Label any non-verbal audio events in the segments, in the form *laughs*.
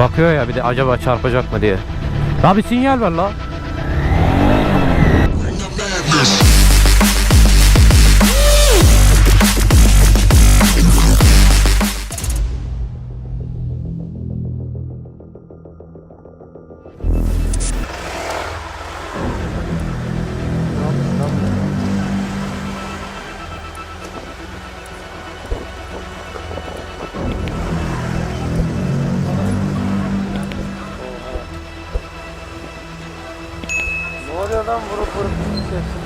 Bakıyor ya bir de acaba çarpacak mı diye. Ya bir sinyal ver la. Lan vurup vurup gideceksin.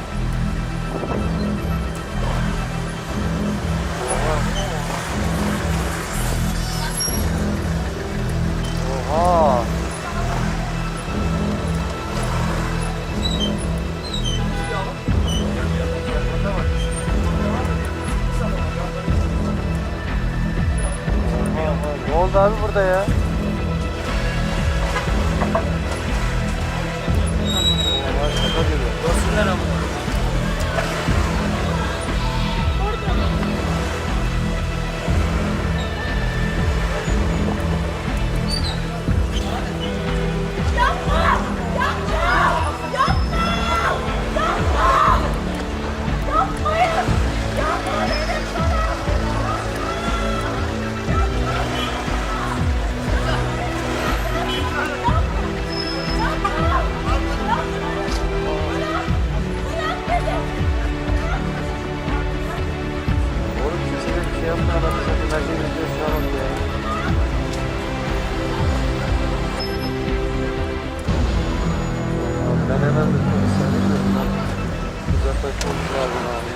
Oha. Oha, Ne oldu abi burada ya? Ben hemen bir polis arıyorum lan. Uzaklaşmamız lazım abi.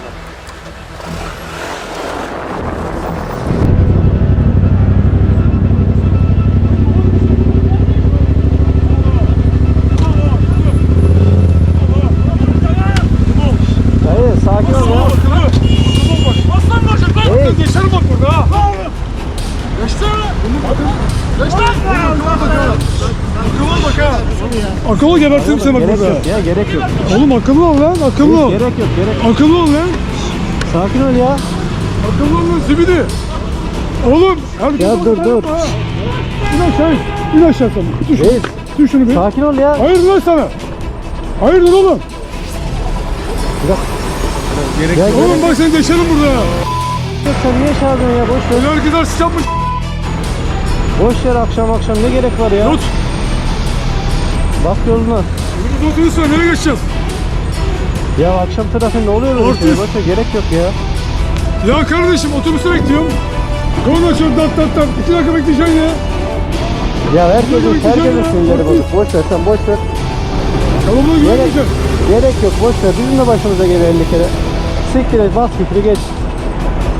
Hayır sakin ol ya. Aslan başım lan. Hey. Geçelim bak burada ha. Geçti. Geçti. Akıllı bak ha. Akıllı gebertirim seni bak Gerek burada. yok ya gerek yok. Oğlum akıllı ol lan akıllı ol. Gerek yok gerek yok. Akıllı ol lan. Sakin ol ya. Akıllı ol lan zibidi. Oğlum. herkes Ya dur, dur. yapma ha. İn aşağı in. İn aşağı sen. Düş. Reis Düş şunu bir. sakin ol ya. Hayırdır lan sana? Hayırdır oğlum? Gerek Oğlum bak seni deşelim burada. yok. Sen niye çağırdın ya boş ver. Öyle herkese sıçanmış. Boş ver akşam akşam ne gerek var ya. Tut. Bak yoluna. Bunu otobüsle nereye geçeceğiz? Ya akşam trafiğinde oluyor böyle Artist. şey. Boş ver gerek yok ya. Ya kardeşim otobüse bekliyorum. Konu açıyorum tat tat tat. İki dakika bekleyeceksin ya. Ya Yürü, herkesin yürü, sinirleri yürü. bozuk. Boş ver sen boş ver. Kalabalığa Gerek, gerek yok boş ver. Bizim de başımıza geliyor 50 kere. Siktir et bas küfrü geç.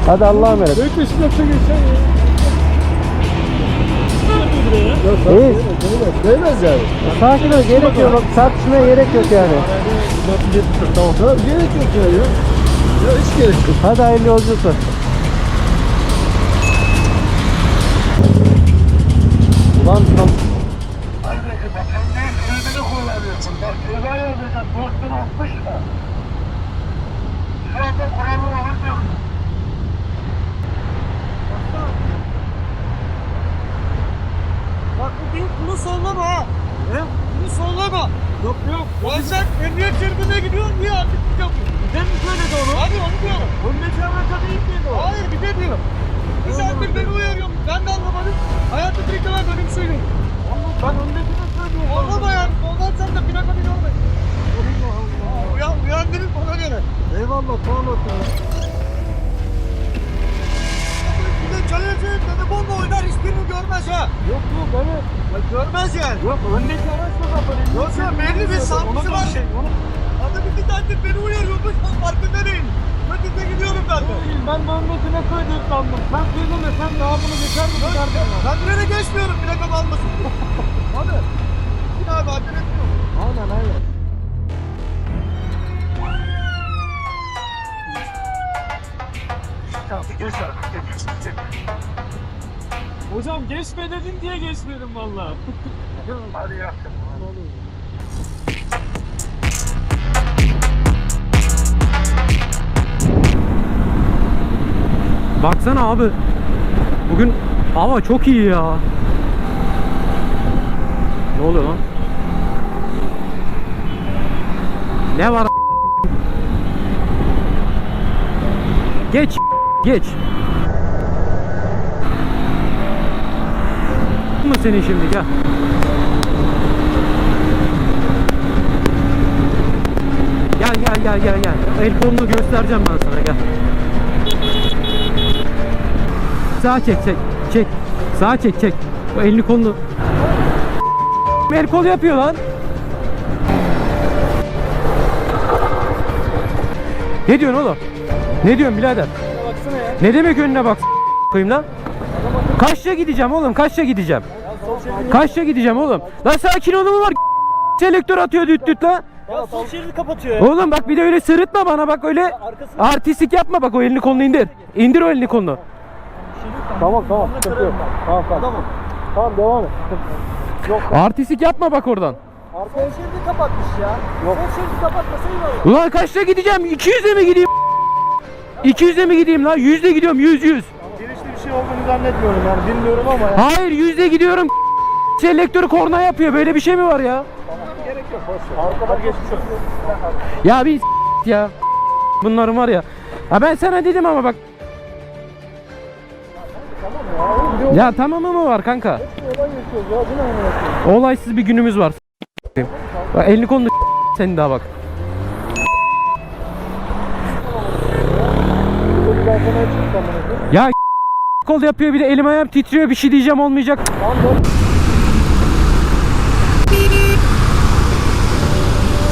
Hadi Allah'a emanet. Bekle şimdi yapsa geçsen ya. Reis Değmez yani. sakin ol gerek yok. Bak, tartışmaya gerek yok yani. Tamam. Ya gerek yok ya. Ya, ya hiç gerek yok. Hadi hayırlı yolculuklar. Ulan tam Anneciğim bak sen ne sözünü kullanıyorsun. Bak ceza yazacak. Dostun olmuş da. Şu anda kuralı uymuyor. Bak bu değil, bunu sollama ha. He? Bunu sollama. Yok yok. Ya sen emniyet şeridine gidiyorsun diye artık yapıyor. Neden mi söyledi onu? Hadi onu diyorum. Onun ne çağırmasa değil miydi o? De diyor. Bir saattir beni uyarıyorum. Ben de anlamadım. Böyle bir şey yok. Oğlum ben öndekine söylüyorum. Anlama yani. Ondan sen de plaka bile olmayın. Allah Allah. Uyan, uyandırın ona göre. Eyvallah tamam otur. Bir de çay açayım telefonla oynar hiçbirini görmez ha. Yok yok evet. Ya görmez yani. Yok öndeki araçla kapalı. Yok ya belli bir sapısı var. Şey, onu... Adam iki saattir beni uyarıyormuş. Farkında değilim. Ötede gidiyorum ben de. Ben de öndekine koydum sandım. Sen söyleme sen daha bunu geçer mi çıkardın ya? Ben trene geçmiyorum plakam almasın. Hadi. *laughs* Yine abi acele etmiyorum. Aynen aynen. Hocam geçme dedin diye geçmedim valla. Hadi yaktım. Baksana abi. Bugün hava çok iyi ya. Ne oluyor lan? Ne var? Geç. Geç. mı senin şimdi gel. Gel gel gel gel gel. El kolunu göstereceğim ben sana gel. Sağa çek çek çek. Sağa çek çek. O elini kolunu. El kol yapıyor lan. Ne diyorsun oğlum? Ne diyorsun birader? Baksana ya. Ne demek önüne bak koyayım lan? Kaçta gideceğim oğlum? Kaçta gideceğim? Kaçta gideceğim oğlum? Lan sakin olun var. Selektör atıyor düt düt lan. Ya sol şeridi kapatıyor. Oğlum bak bir de öyle sırıtma bana bak öyle artistik yapma bak o elini kolunu indir. İndir o elini kolunu. Tamam tamam sıkıntı yok. Tamam tamam. Tamam. Tamam devam et. Yok. Artistik yapma bak oradan. Sol şeridi kapatmış ya. Yok. Sol şeridi kapatmasa iyi var. Ulan kaçta gideceğim? 200'e mi gideyim? 200'e mi gideyim lan? 100'de gidiyorum 100 100. Girişte bir şey olduğunu zannetmiyorum yani bilmiyorum ama ya. Hayır 100'de gidiyorum. *laughs* Selektörü korna yapıyor. Böyle bir şey mi var ya? Gerek yok boş ver. Arkada geçmiş olsun. Ya bir ya. Bunların var ya. Ha ben sana dedim ama bak. Ya tamamı mı var kanka? Olaysız bir günümüz var. Bak elini kolunu *laughs* senin daha bak. Ya *laughs* kol yapıyor bir de elim ayağım titriyor bir şey diyeceğim olmayacak.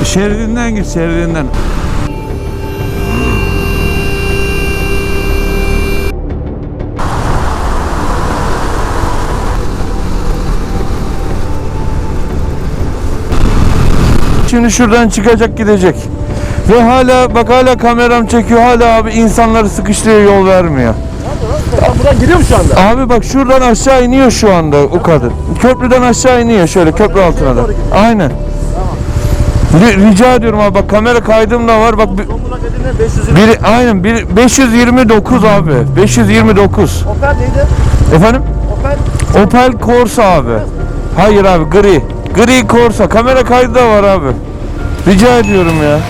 Şeridinden git şeridinden. Şimdi şuradan çıkacak gidecek. Ve hala bak hala kameram çekiyor hala abi insanları sıkıştırıyor yol vermiyor. Sen buradan gidiyor mu şu anda? Abi bak şuradan aşağı iniyor şu anda o kadın. Köprüden aşağı iniyor şöyle köprü altına da. Aynen. Ri- rica ediyorum abi bak kamera kaydım da var bak bir- Zonguldak dediğinde 500 biri aynen bir 529 abi. 529. Opel neydi? Efendim? Opel. Opel Corsa abi. Hayır abi gri. Gri Corsa. Kamera kaydı da var abi. Rica ediyorum ya.